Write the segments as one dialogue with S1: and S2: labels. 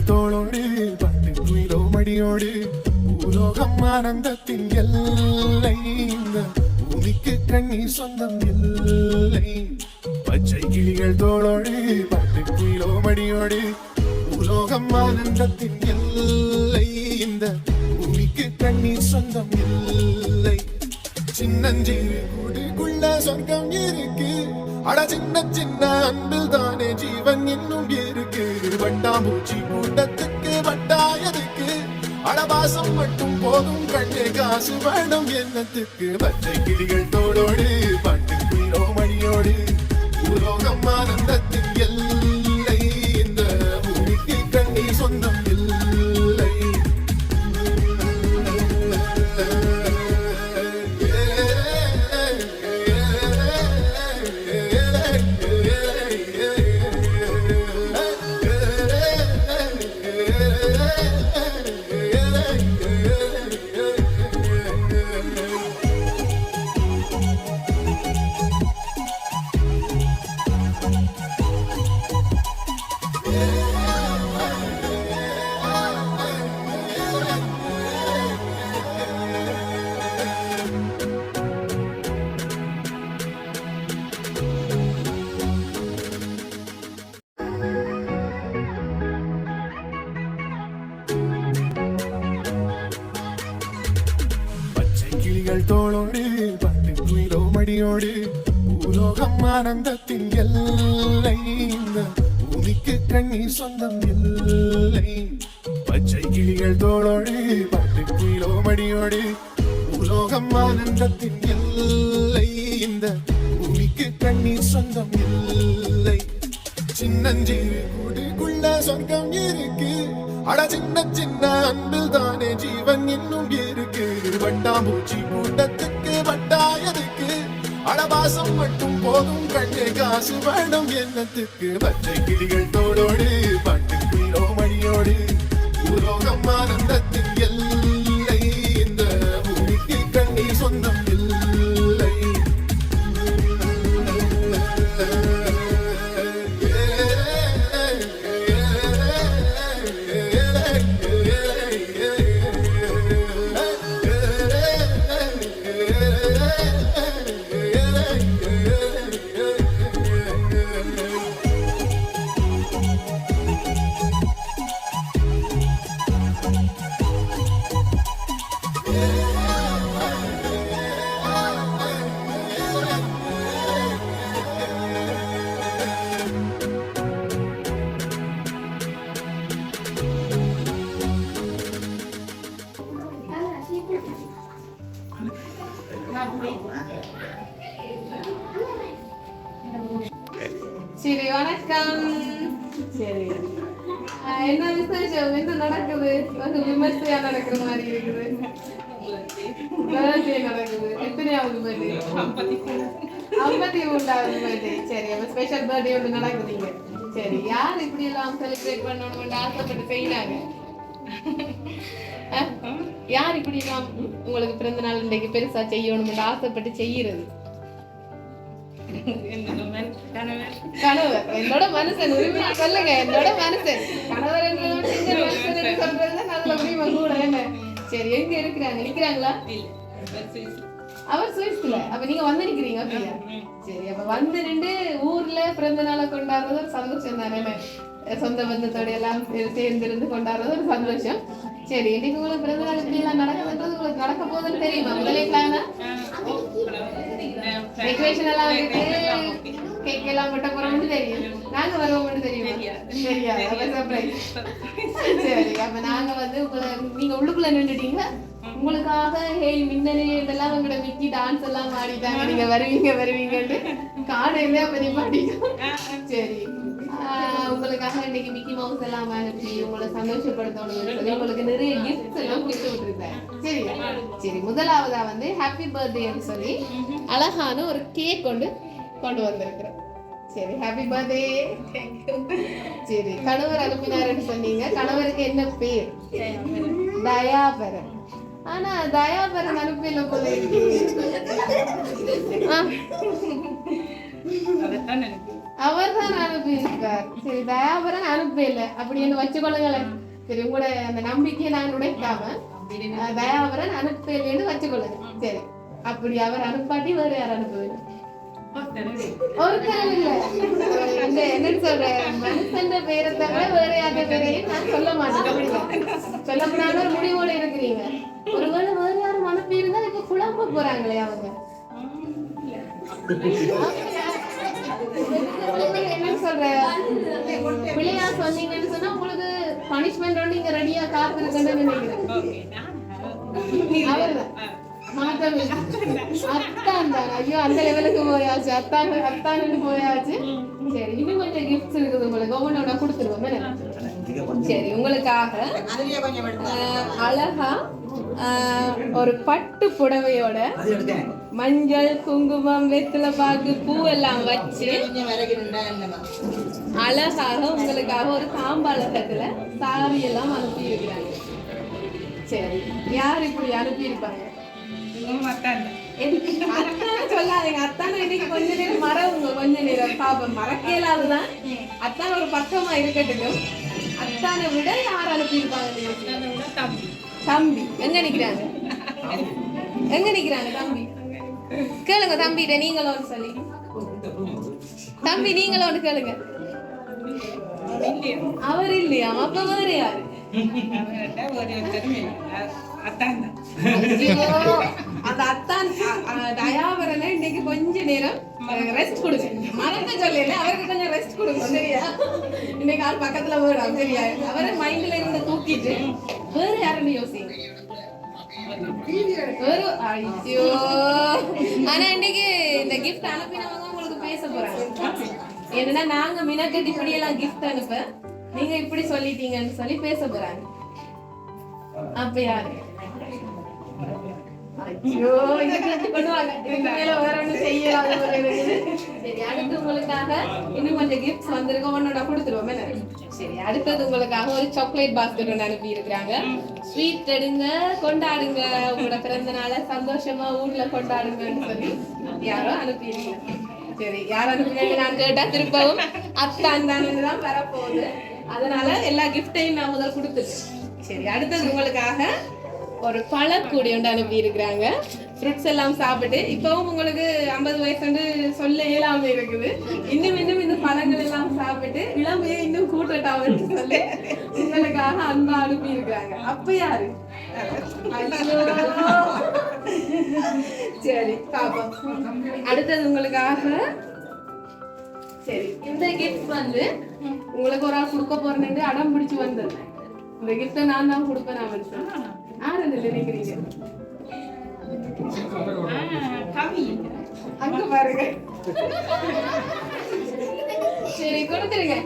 S1: கிளிகள் தோளோடு பட்டு குயிலோ மடியோடு பூலோகம் ஆனந்தத்தின் எல்லை இந்த பூமிக்கு கண்ணீர் சொந்தம் இல்லை. பச்சை கிளிகள் தோளோடு பட்டு குயிலோ மடியோடு பூலோகம் ஆனந்தத்தின் எல்லை இந்த பூமிக்கு கண்ணீர் சொந்தம் இல்லை. சின்னஞ்சிறு கூடுக்குள்ள சொர்க்கம் இருக்கு. அட சின்ன சின்ன அன்பில் தானே ஜீவன் இன்னும் இருக்கு. வட்டாம்பூச்சி கூட்டத்துக்கு வட்டாயதுக்கு அடவாசம் மட்டும் போதும் கண்ணே காசு வேணும் எண்ணத்துக்கு பச்சை கிளிகள் தோடோடு பட்டு குயிலோ மணியோடு உலோகம் பச்சை உலோகம் ஆனந்தத்தின் எல்லை இந்த பூமிக்கு கண்ணீர் சொந்தம் இல்லை. பச்சை கிளிகள் தோளோடு பட்டு கீழோ மடியோடு உலோகம் ஆனந்தத்தின் எல்லை இந்த பூமிக்கு கண்ணீர் சொந்தம் இல்லை. சின்னஞ்சிறு கூடுக்குள்ள சொர்க்கம் இருக்கு. அட சின்ன சின்ன அன்பில் தானே ஜீவன் இன்னும் இருக்கு. வட்டாம்பூச்சி கூட்டத்துக்கு வட்டாயதுக்கு அடவாசம் மட்டும் போதும் கண்ணே காசு வேணும் எண்ணத்துக்கு பச்சை கிளிகள் தோடோடு
S2: சரி அப்ப ஸ்பெஷல் பர்த்டே ஒன்று நடக்குதுங்க. சரி யார் இப்படி எல்லாம் செலிப்ரேட் பண்ணணும்னு ஆசைப்பட்டு செய்யலாங்க யார் இப்படி எல்லாம் உங்களுக்கு பிறந்த நாள் இன்றைக்கு பெருசா செய்யணும்னு ஆசைப்பட்டு செய்யறது? கணவர். என்னோட மனுஷன் உரிமையா சொல்லுங்க என்னோட மனுஷன். கணவர் சொல்றது நல்ல உரிமை கூட என்ன? சரி எங்க இருக்கிறாங்க? நிக்கிறாங்களா? அவர் சுவிஸ்ல அப்ப நீங்க வந்து நிக்கிறீங்க அப்படியா சரி அப்ப வந்து நின்று ஊர்ல பிறந்த நாளை கொண்டாடுறது சந்தோஷம் தானே? சொந்த பந்தத்தோட எல்லாம் சேர்ந்து இருந்து கொண்டாடுறது ஒரு சந்தோஷம் சரி இன்னைக்கு உங்களுக்கு பிறந்த நாள் இப்படி எல்லாம் நடக்குதுன்றது உங்களுக்கு நடக்க போகுதுன்னு தெரியுமா முதலே பிளானா டெக்கரேஷன் எல்லாம் இருக்கு கேக் எல்லாம் வெட்ட போறோம்னு தெரியும் நாங்க வருவோம்னு தெரியுமா அப்ப சர்ப்ரைஸ் சரி அப்ப நாங்க வந்து உங்களை நீங்க உள்ளுக்குள்ள நின்றுட்டீங்க உங்களுக்காக ஹேய் மின்னலே இதெல்லாம் உங்களோட மிக்கி டான்ஸ் எல்லாம் ஆடிட்டாங்க நீங்க வருவீங்க வருவீங்கன்னு காலையில அப்ப நிப்பாட்டிட்டோம் சரி உங்களுக்காக இன்னைக்கு மிக்கி மவுஸ் எல்லாம் அனுப்பி உங்களை சந்தோஷப்படுத்தணும்னு சொல்லி உங்களுக்கு நிறைய கிஃப்ட்ஸ் எல்லாம் கொடுத்து விட்டுருப்பேன் சரியா? சரி முதலாவதா வந்து ஹாப்பி பர்த்டேன்னு சொல்லி அழகான ஒரு கேக் கொண்டு கொண்டு வந்திருக்கிறோம். சரி ஹாப்பி பர்த்டே சரி கணவர் அனுப்பினாருன்னு சொன்னீங்க. கணவருக்கு என்ன பேர்? தயாபரன். ஆனா தயாபரன் அனுப்பில போல இருக்கு. அவர் தான் அனுப்பியிருக்கார். சரி தயாபரன் அனுப்பல அப்படின்னு வச்சுக்கொள்ளுங்களேன் சரி உங்களோட அந்த நம்பிக்கையை நான் உடைக்காம தயாபரன் அனுப்பலன்னு வச்சுக்கொள்ளுங்க. சரி அப்படி அவர் அனுப்பாட்டி வேற யார் அனுப்புவீங்க ஒருத்தரும். இல்ல. என்னன்னு சொல்ற மனுஷன் பேரை தவிர வேற யார்ட்ட பேரையும் நான் சொல்ல மாட்டேன். சொல்ல போனாலும் ஒரு முடிவோட இருக்கிறீங்க. ஒருவேளை வேற யாரும் அனுப்பி இருந்தா இப்ப குழம்ப போறாங்களே அவங்க. என்னன்னு சொல்ற பிள்ளையா சொன்னீங்கன்னு சொன்னா உங்களுக்கு பனிஷ்மெண்ட் இங்க ரெடியா நினைக்கிறேன். அத்தான் தான் ஐயோ அந்த லெவலுக்கு போயாச்சு அத்தான் அத்தானுக்கு போயாச்சு சரி இன்னும் கொஞ்சம் கிஃப்ட்ஸ் இருக்குது உங்களுக்கு ஒவ்வொன்றோட கொடுத்துருவோம் என்ன? சரி உங்களுக்காக அழகா ஒரு பட்டு புடவையோட மஞ்சள் குங்குமம் வெத்தலை பாக்கு பூவெல்லாம் வச்சு அழகாக உங்களுக்காக ஒரு தாம்பாளத்துல சாரி எல்லாம் அனுப்பி இருக்கிறாங்க சரி யார் இப்படி அனுப்பி இருப்பாங்க அத்தான சொல்லாதீங்க. அத்தான இன்னைக்கு கொஞ்ச நேரம் மறவுங்க கொஞ்ச நேரம். பாப்போம் மறக்க இயலாதுதான் அத்தான் ஒரு பக்கமா இருக்கட்டும். அத்தானை விட யார் அனுப்பியிருப்பாங்க? தம்பி. எங்க நிக்கிறாங்க எங்க நிக்கிறாங்க தம்பி? கேளுங்க தம்பிகிட்ட நீங்களும் சொல்லி. தம்பி நீங்களும் கேளுங்க. அவர் இல்லையா? அப்ப வேற யாரு? அந்த அத்தான் தயாவரனை இன்னைக்கு கொஞ்ச நேரம் ரெஸ்ட் கொடுங்க. மறக்க சொல்லல அவருக்கு கொஞ்சம் ரெஸ்ட் கொடுங்க சரியா? இன்னைக்கு ஆள் பக்கத்துல வேணும் சரியா? அவரை மைண்ட்ல இருந்து தூக்கிட்டு வேற யாருன்னு யோசிங்க வேற ஐயோ. ஆனா இன்னைக்கு இந்த கிஃப்ட் அனுப்பினவங்க உங்களுக்கு பேச போறாங்க. என்னன்னா நாங்க மினக்கட்டி இப்படி எல்லாம் கிஃப்ட் அனுப்ப நீங்க இப்படி சொல்லிட்டீங்கன்னு சொல்லி பேச போறாங்க. அப்ப யாரு? ஐயோ இதுக்கு எடுத்து இதுக்கு மேல வேற ஒண்ணும் செய்யலாத சரி அடுத்து உங்களுக்காக இன்னும் கொஞ்சம் கிஃப்ட்ஸ் வந்திருக்கோம் உன்னோட கொடுத்துருவோம் என்ன? சரி அடுத்தது உங்களுக்காக ஒரு சாக்லேட் பாஸ்கெட் ஒன்று அனுப்பி இருக்கிறாங்க ஸ்வீட் எடுங்க கொண்டாடுங்க. உங்களோட பிறந்த நாளை சந்தோஷமா ஊர்ல கொண்டாடுங்கன்னு சொல்லி யாரோ அனுப்பியிருக்கீங்க. சரி யார் அனுப்புனாங்க நான் கேட்டா திருப்பவும் அத்தான் தான் தான் வரப்போகுது. அதனால எல்லா கிஃப்டையும் நான் முதல் கொடுத்துருக்கேன் சரி அடுத்தது உங்களுக்காக ஒரு பழக்கூடி ஒன்று அனுப்பி இருக்கிறாங்க ஃப்ரூட்ஸ் எல்லாம் சாப்பிட்டு இப்பவும் உங்களுக்கு ஐம்பது வயசு சொல்ல இயலாம இருக்குது. இன்னும் இன்னும் இந்த பழங்கள் எல்லாம் சாப்பிட்டு இளமையை இன்னும் கூட்டட்டாமன்னு சொல்லி உங்களுக்காக அன்பா அனுப்பி இருக்கிறாங்க அப்ப யாரு? சரி பாப்போம். அடுத்தது உங்களுக்காக சரி இந்த கிஃப்ட் வந்து உங்களுக்கு ஒரு ஆள் கொடுக்க போறேன்னு அடம் பிடிச்சு வந்தது. இந்த கிஃப்டை நான் தான் கொடுப்பேன் அவனுக்கு யார் அது நினைக்கிறீங்க அங்க பாருங்க. சரி கொடுத்துருங்க.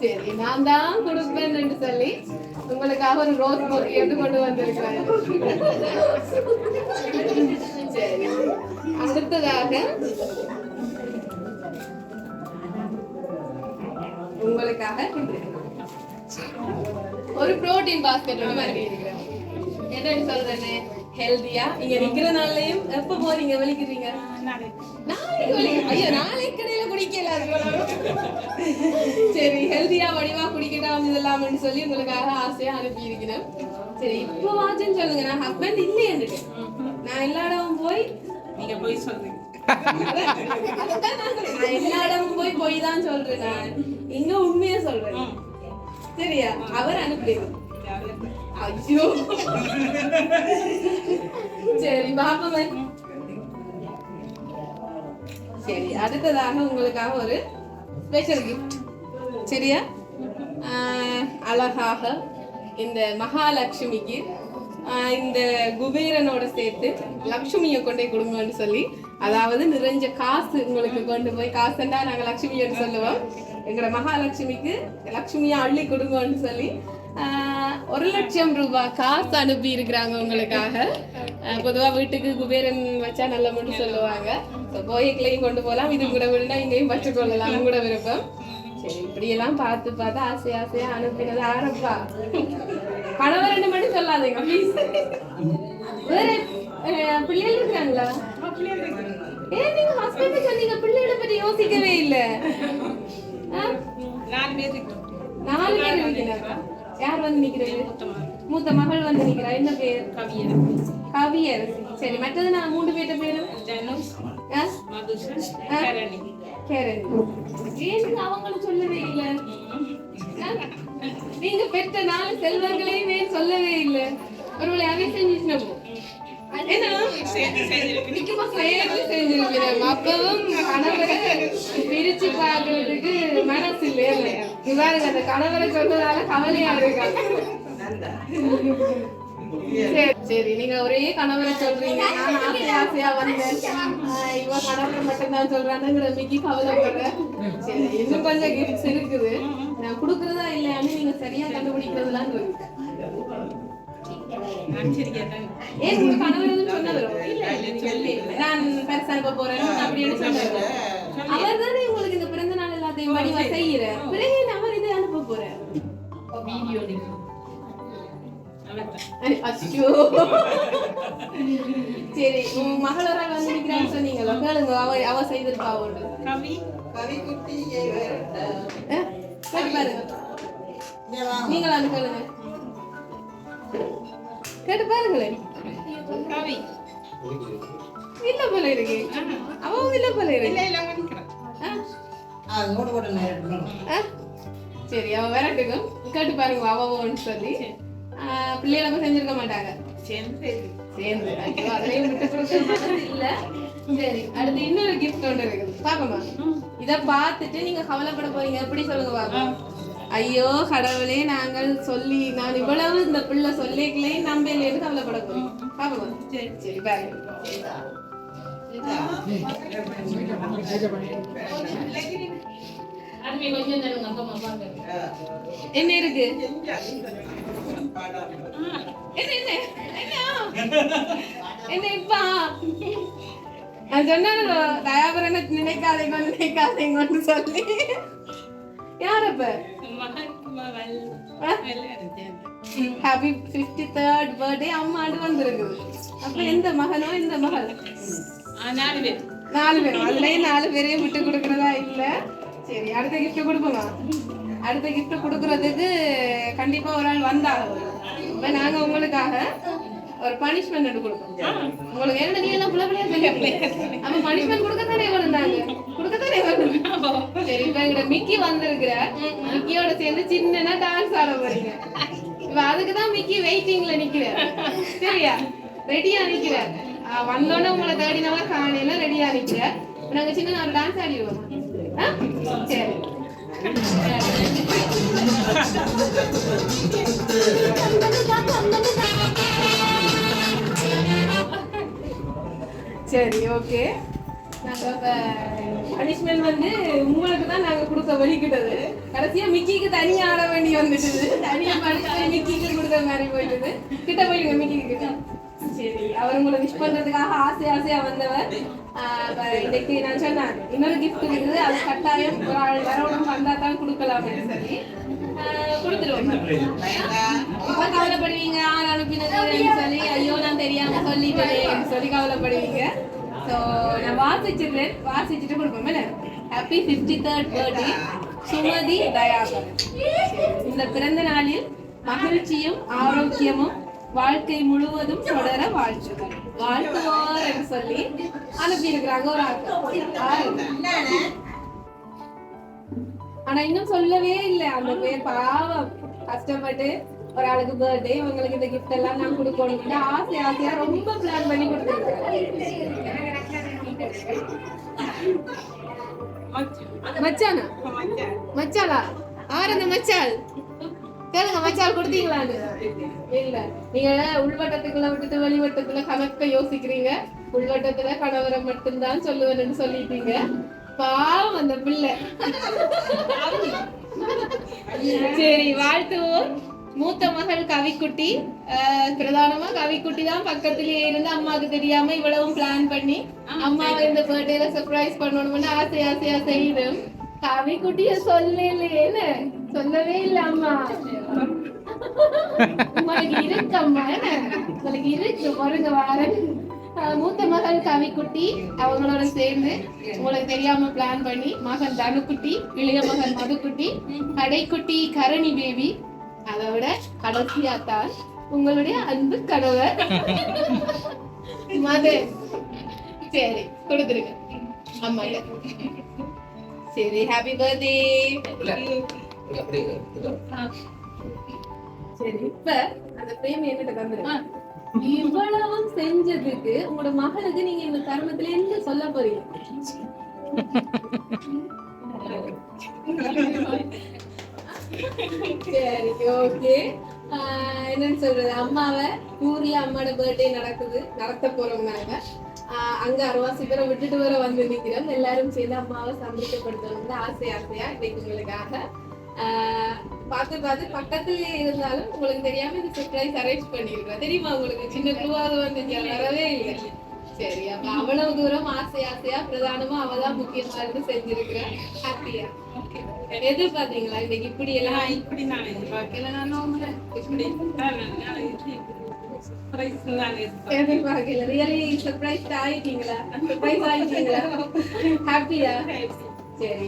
S2: சரி நான் தான் கொடுப்பேன்னு சொல்லி உங்களுக்காக ஒரு ரோஸ் பொக்கி எடுத்து கொண்டு வந்திருக்கிறேன். சரி அடுத்ததாக உங்களுக்காக ஒரு புரோட்டீன் பாஸ்கெட் ஒன்று என்னன்னு சொல்றேன்னு ஹெல்தியா? இங்க நிக்கிறனாலையும் எப்ப போறீங்க வலிக்கிறீங்க? நாளைக்கு வலிக்க ஐயோ நாளைக்கு கடையில குடிக்கல. சரி ஹெல்தியா வடிவா குடிக்கட்டாம் இதெல்லாம்னு சொல்லி உங்களுக்காக ஆசையா அனுப்பி இருக்கிறேன் சரி இப்போ வாச்சுன்னு சொல்லுங்க. நான் ஹஸ்பண்ட் இல்லையே நான் எல்லா இடமும் போய்
S3: நீங்க போய் சொல்றீங்க
S2: நான் எல்லா இடமும் போய் போய் தான் சொல்றேன். நான் இங்க உண்மையா சொல்றேன். சரியா? அவர் அனுப்பிடுங்க. ஐயோ சரி பாப்பமே சரி அடுத்ததாக உங்களுக்காக ஒரு ஸ்பெஷல் கிஃப்ட் சரியா ஆஹ், அழகாக இந்த மகாலட்சுமிக்கு ஆஹ், இந்த குபேரனோட சேர்த்து லக்ஷ்மியை கொண்டே கொடுங்கன்னு சொல்லி அதாவது நிறைஞ்ச காசு உங்களுக்கு கொண்டு போய் காசுண்டா நாங்க லக்ஷ்மின்னு சொல்லுவோம் எங்களோட மகாலட்சுமிக்கு லக்ஷ்மியை அள்ளி கொடுங்கன்னு சொல்லி ஒரு லட்சம் ரூபாய் காசு அனுப்பி இருக்கிறாங்க உங்களுக்காக. ஆஹ், பொதுவா வீட்டுக்கு குபேரன் வச்சா நல்ல மட்டும் சொல்லுவாங்க. So, கோயிலுக்குள்ளேயும் கொண்டு போகலாம் இது கூட விடுனா இங்கேயும் வச்சுக்கொள்ளலாம் உங்களோட விருப்பம். சரி இப்படி எல்லாம் பார்த்து பார்த்து ஆசை ஆசையா அனுப்பினது ஆரப்பா கணவர் ரெண்டு மட்டும் சொல்லாதீங்க ப்ளீஸ் வேற பிள்ளைகள் இருக்காங்களா? ஏன் நீங்க என்ன சொன்னீங்க? பிள்ளைகளை பத்தி யோசிக்கவே இல்ல?
S3: நாலு பேர்
S2: நாலு பேர் இருக்கிறாங்க யார் வந்து நிக்கிறது மூத்த மகள் வந்து நிக்கிறா என்ன பேர்?
S3: கவியர்
S2: கவியரசி சரி மற்றது நான் மூணு பேர்ட்ட பேரு? அவங்களும் சொல்லவே இல்ல? நீங்க பெற்ற நாலு செல்வங்களையும் ஏன் சொல்லவே இல்ல. ஒருவேளை அவை செஞ்சுச்சுனா அப்பவும் கணவரை பிரிச்சு பார்க்கறதுக்கு மனசு இல்லையா இவ்வாறு அந்த கணவரை சொன்னதால கவலையா இருக்கா. சரி சரி நீங்க ஒரே கணவரை சொல்றீங்க. நான் ஆசை ஆசையா வந்தேன். இவ கணவரை மட்டும் தான் சொல்றானுங்கிற மிக்கி கவலைப்படுறேன் சரி இன்னும் கொஞ்சம் கிஃப்ட்ஸ் இருக்குது. நான் கொடுக்கறதா இல்லையான்னு நீங்க சரியா கண்டுபிடிக்கிறதுலாம் இருக்கு ஏன் உங்க கணவர் எதுவும் சொன்னவரோ நான் பெருசா இருக்க போறேன் அப்படின்னு சொன்னவர் அவர் தானே உங்களுக்கு இந்த பிறந்த நாள் எல்லாத்தையும் வடிவா செய்யற. பிறகு அவர் இதை அனுப்ப போறார்?
S3: வீடியோ
S2: அச்சோ. சரி உங்க மகள் ஒரு ஆள் வந்து நிக்கிறான்னு சொன்னீங்களோ கேளுங்க அவ அவ செய்திருப்பா அவரு
S3: கவி?
S2: கேட்டு பாருங்க நீங்களும் கேளுங்க. கேட்டு பாருங்களேன் இல்ல போல இருக்கு. அவவும் இல்ல போல
S3: இல்ல
S2: இருக்கு
S3: இல்ல நிக்கிறேன்.
S2: ஆ? ஆ? சரி அவ விரட்டுக்கும். கேட்டு பாருங்க அவன்னு சொல்லி. ஆ, பிள்ளைகளுக்கு செஞ்சிருக்க மாட்டாங்க.
S3: சேர்ந்து.
S2: சேர்ந்து. இல்ல. சரி அடுத்து இன்னொரு gift ஒன்று இருக்குது. பாப்போமா இத பார்த்துட்டு நீங்க கவலைப்பட போறீங்க. எப்படி சொல்லுங்க பாப்போம் ஐயோ கடவுளே நாங்கள் சொல்லி நான் இவ்வளவு இந்த பிள்ளை சொல்லிக்கலே நம்பலைன்னு கவலைப்பட போறீங்க பாப்போமா. சரி சரி பாருங்க என்ன இருக்கு? என்ன என்ன என்ன? என்ன இப்பா? நான் சொன்னானோ தயாபரனை நினைக்காதீங்க நினைக்காதீங்கன்னு சொல்லி. யார் அப்ப? ஹாப்பி ஃபிஃப்டி தேர்ட் பர்த்டே அம்மாண்டு வந்திருக்குது. அப்ப எந்த மகனோ இந்த மகள்?
S3: நாலு பேர்.
S2: நாலு பேரும் அதுலயும் நாலு பேரையும் விட்டு கொடுக்கறதா இல்ல? சரி அடுத்த gift கொடுப்போமா? அடுத்த gift கொடுக்கறதுக்கு கண்டிப்பா ஒரு ஆள் வந்தாங்க இப்ப நாங்க உங்களுக்காக ஒரு பனிஷ்மெண்ட் எடுத்து கொடுப்போம் உங்களுக்கு என்ன நீ எல்லாம் புலப்படியா செய்யல அப்ப பனிஷ்மெண்ட் கொடுக்கத்தானே வந்தாங்க கொடுக்கத்தானே வந்தாங்க சரி இப்ப எங்க மிக்கி வந்திருக்கிற. மிக்கியோட சேர்ந்து சின்னனா டான்ஸ் ஆட போறீங்க. இப்ப அதுக்கு தான் மிக்கி வெயிட்டிங்ல நிக்கிற சரியா? ரெடியா நிக்கிற வந்தோடனே உங்களை தேடினவா காலையில ரெடியா நிக்கிற நாங்க சின்ன ஒரு டான்ஸ் ஆடிடுவோம் ஆ? சரி. சரி ஓகே நாங்க இப்ப பனிஷ்மெண்ட் வந்து உங்களுக்கு தான் நாங்க கொடுக்க வலிக்கிட்டது கடைசியா மிக்கிக்கு தனியா ஆட வேண்டி வந்துட்டுது. தனியா பனிஷ்மெண்ட் மிக்கிக்கு கொடுத்த மாதிரி போயிட்டுது. கிட்ட போயிடுங்க மிக்கிக்கு கிட்ட. சரி அவர் உங்களை விஷ் பண்றதுக்காக ஆசை ஆசையா வந்தவர். இன்னைக்கு நான் சொன்னேன் இன்னொரு கிஃப்ட் இருக்குது. அது கட்டாயம் ஒரு ஆள் வரவணும் வந்தா தான் கொடுக்கலாம் அப்படின்னு சொல்லி. ஆஹ் கொடுத்துருவோம். கவலைப்படுவீங்க? யார் அனுப்பினதுன்னு சொல்லி ஐயோ நான் தெரியாம சொல்லிட்டேன் சொல்லி கவலைப்படுவீங்க. ஸோ நான் வாசிச்சிடுறேன் வாசிச்சுட்டு கொடுப்போம்ல happy fifty third birthday Sumathi Thayakaran இந்த பிறந்த நாளில் மகிழ்ச்சியும் ஆரோக்கியமும் வாழ்க்கை முழுவதும் தொடர வாழ்த்துக்கள் வாழ்த்துவார் என்று சொல்லி அனுப்பியிருக்கிறாங்க ஒரு ஆட்கள் ஆனா இன்னும் சொல்லவே இல்லை. அந்த பேர் பாவம். கஷ்டப்பட்டு ஒரு ஆளுக்கு பர்த்டே உங்களுக்கு இந்த கிஃப்ட் எல்லாம் நான் கொடுக்கணும். ஆசை ஆசையா ரொம்ப பிளான் பண்ணி கொடுத்துருக்கேன். மச்சானா? மச்சாலா ஆர் அந்த மச்சால் கேளுங்க மச்சால் கொடுத்தீங்களான்னு. இல்ல. நீங்க உள்வட்டத்துக்குள்ள விட்டுட்டு வெளிவட்டத்துல கணக்க யோசிக்கிறீங்க. உள்வட்டத்துல கணவரை மட்டும்தான் சொல்லுவேன்னு சொல்லிட்டீங்க. பாவம் அந்த பிள்ளை. சரி வாழ்த்துவோம். மூத்த மகள் கவிக்குட்டி பிரதானமா கவிக்குட்டி தான் பக்கத்திலேயே இருந்து அம்மாவுக்கு தெரியாம இவ்வளவும் பிளான் பண்ணி அம்மாவை இந்த பர்த்டேல சர்ப்ரைஸ் பண்ணணும்னு ஆசை ஆசையா செய்யுது கவிக்குட்டிய சொல்லலையேன்னு சொல்லவே இல்ல அம்மா. உங்களுக்கு இருக்கு அம்மா என்ன? உங்களுக்கு இருக்கு பாருங்க வாரேன். மூத்த மகள் கவிக்குட்டி அவங்களோட சேர்ந்து உங்களுக்கு தெரியாம பிளான் பண்ணி மகன் தனுக்குட்டி இளைய மகன் மதுக்குட்டி கடைக்குட்டி கரணி பேபி அதை விட கடைசியா தான் உங்களுடைய அன்பு கணவர். மது. சரி கொடுத்துருங்க. அம்மாட்ட சரி ஹாப்பி பர்த்டே சரி இப்ப அந்த பிரேம் என்கிட்ட தந்துருங்க. இவ்வளவும் செஞ்சதுக்கு உங்களோட மகளுக்கு நீங்க இந்த தருணத்துல என்ன சொல்ல போறீங்க? சரி ஓகே என்னன்னு சொல்றது? அம்மாவை ஊர்ல அம்மாவோட பர்த்டே நடக்குது. நடத்த போறோம் நாங்க. அங்க அறுவாசி பேரை விட்டுட்டு வர வந்து நிக்கிறோம். எல்லாரும் சேர்ந்து அம்மாவை சந்தோஷப்படுத்தணும்னு ஆசை ஆசையா இன்னைக்கு உங்களுக்காக. ஆஹ் பார்த்து பார்த்து பக்கத்துலயே இருந்தாலும் உங்களுக்கு தெரியாம இந்த சர்ப்ரைஸ் அரேஞ்ச் பண்ணிருக்கேன் தெரியுமா உங்களுக்கு? சின்ன குழுவாக வந்து வரவே இல்லை. சரி அப்ப அவ்வளவு தூரம் ஆசை ஆசையா பிரதானமா அவதான் முக்கியமா இருந்து செஞ்சிருக்கிறேன் ஹாப்பியா? எதிர்பார்த்தீங்களா இன்னைக்கு இப்படி எல்லாம்?
S3: இப்படி நான் எதிர்பார்க்கல. நான் இப்படி. எதிர்பார்க்கல.
S2: எதிர்பார்க்கல. ரியலி சர்ப்ரைஸ் ஆயிட்டீங்களா? சர்ப்ரைஸ் ஆயிட்டீங்களா? ஹாப்பியா சரி.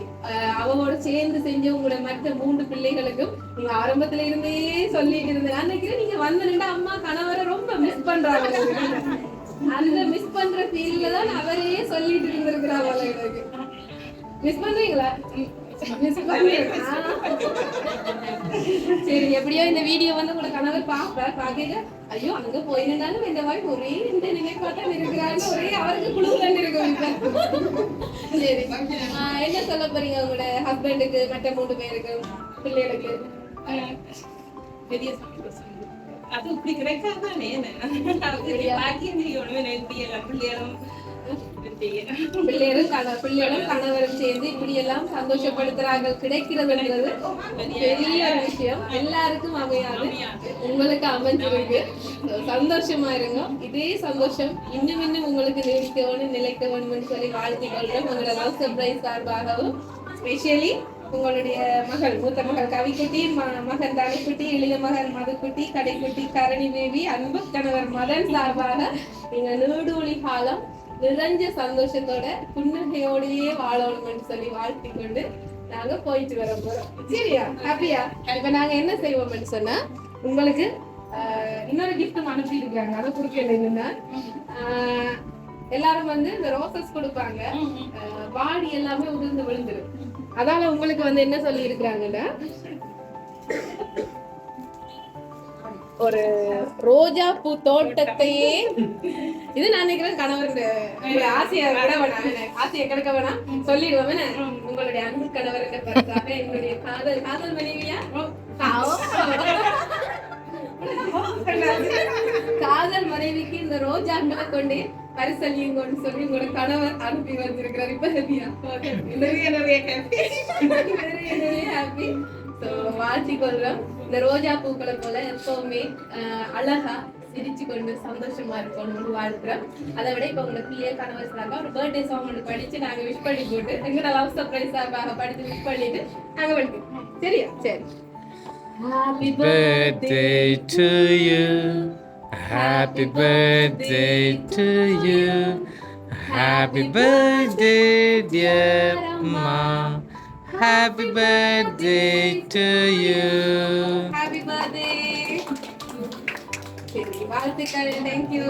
S2: அவவோட சேர்ந்து செஞ்ச உங்களோட மற்ற மூன்று பிள்ளைகளுக்கும் நீங்க ஆரம்பத்துல இருந்தே சொல்லிட்டு இருந்தேன் நான் நினைக்கிறேன் நீங்க வந்து நின்று அம்மா கணவரை ரொம்ப மிஸ் பண்றாங்க. அந்த பண்ற ஃபீல்ல தான் அவரே சொல்லிட்டு இருந்திருக்கிறாங்க எனக்கு. மிஸ் பண்றீங்களா மிஸ் பண்றீங்களா சரி எப்படியோ இந்த வீடியோ வந்து உங்களோட கணவர் பாப்ப பாக்கீங்க ஐயோ அங்க போயிருந்தாலும் இந்த மாதிரி ஒரே இந்த நினைப்பாட்டம் இருக்கிறாங்க ஒரே அவருக்கு குழுவில் இருக்கும் இப்ப. சரி. ஆஹ் என்ன சொல்ல போறீங்க உங்களோட ஹஸ்பண்டுக்கு மற்ற மூணு பேருக்கு பிள்ளைகளுக்கு?
S3: பெரிய சந்தோஷம் அது இப்படி கிடைக்காதானே?
S2: அப்படியா?
S3: பாக்கியம் செய்யணும் எப்படி எல்லாம் பிள்ளைகளும்
S2: பிள்ளைகளும் கணவரும் சேர்ந்து இப்படி எல்லாம் சந்தோஷப்படுத்துறாங்க கிடைக்கிறதுன்றது பெரிய விஷயம். எல்லாருக்கும் அமையாது. உங்களுக்கு அமைஞ்சிருக்கு. சந்தோஷமா இருங்க. இதே சந்தோஷம் இன்னும் இன்னும் உங்களுக்கு நீடிக்க வேணும் நிலைக்க வேணும்னு சொல்லி வாழ்த்து கொள்றோம் உங்களோட லவ் சர்ப்ரைஸ் சார்பாகவும் ஸ்பெஷலி உங்களுடைய மகள் மூத்த மகள் கவிக்குட்டி ம- மகன் தனிக்குட்டி இளைய மகன் மதுக்குட்டி கடைக்குட்டி கரணி பேபி அன்பு கணவர் மதன் சார்பாக நீங்க நீடூழி காலம் நிறைஞ்ச சந்தோஷத்தோட புன்னகையோடயே வாழணும்னு சொல்லி வாழ்த்திக் கொண்டு நாங்க போயிட்டு வர போறோம். சரியா? ஹாப்பியா? இப்ப நாங்க என்ன செய்வோம்னு சொன்னா உங்களுக்கு இன்னொரு கிஃப்டும் அனுப்பி இருக்காங்க அதை கொடுக்கல என்னன்னா ஆஹ், எல்லாரும் வந்து இந்த ரோசஸ் கொடுப்பாங்க. வாடி எல்லாமே உதிர்ந்து விழுந்துரும். அதால உங்களுக்கு வந்து என்ன சொல்லி இருக்கிறாங்கன்னா ஒரு ரோஜா பூ தோட்டத்தையே இது நான் நினைக்கிறேன் கணவர் ஆசையா என்ன, ஆசையை கிடக்க வேணாம். சொல்லிடுவோம்? உங்களுடைய அன்பு கணவர் என்ற பரிசாக என்னுடைய காதல் காதல் மனைவியா? காதல் மனைவிக்கு இந்த ரோஜாக்களை கொண்டு பரிசல்லிங்கன்னு சொல்லி உங்களோட கணவர் அனுப்பி வந்திருக்கிறார். இப்ப ஹெப்பியா
S3: நிறைய நிறைய.
S2: நிறைய நிறைய ஹாப்பி ஸோ வாழ்த்திக் கொள்றோம். இந்த ரோஜா பூக்களை போல எப்பவுமே அழகா சிரிச்சு கொண்டு சந்தோஷமா இருக்கணும்னு வாழ்த்துறோம். அதை விட இப்ப உங்களோட பிள்ளைய கணவர் சார்பா ஒரு பர்த்டே சாங் ஒன்று படிச்சு நாங்க விஷ் பண்ணி போட்டு எங்களோட லவ் சர்ப்ரைஸ் சார்பாக படிச்சு விஷ் பண்ணிட்டு நாங்க படிப்போம் சரியா? சரி. Happy
S4: birthday to you. Happy birthday to you. Happy birthday, dear mom. Happy birthday to you.
S2: Happy birthday சரி வாழ்த்துக்கள் தேங்க்யூ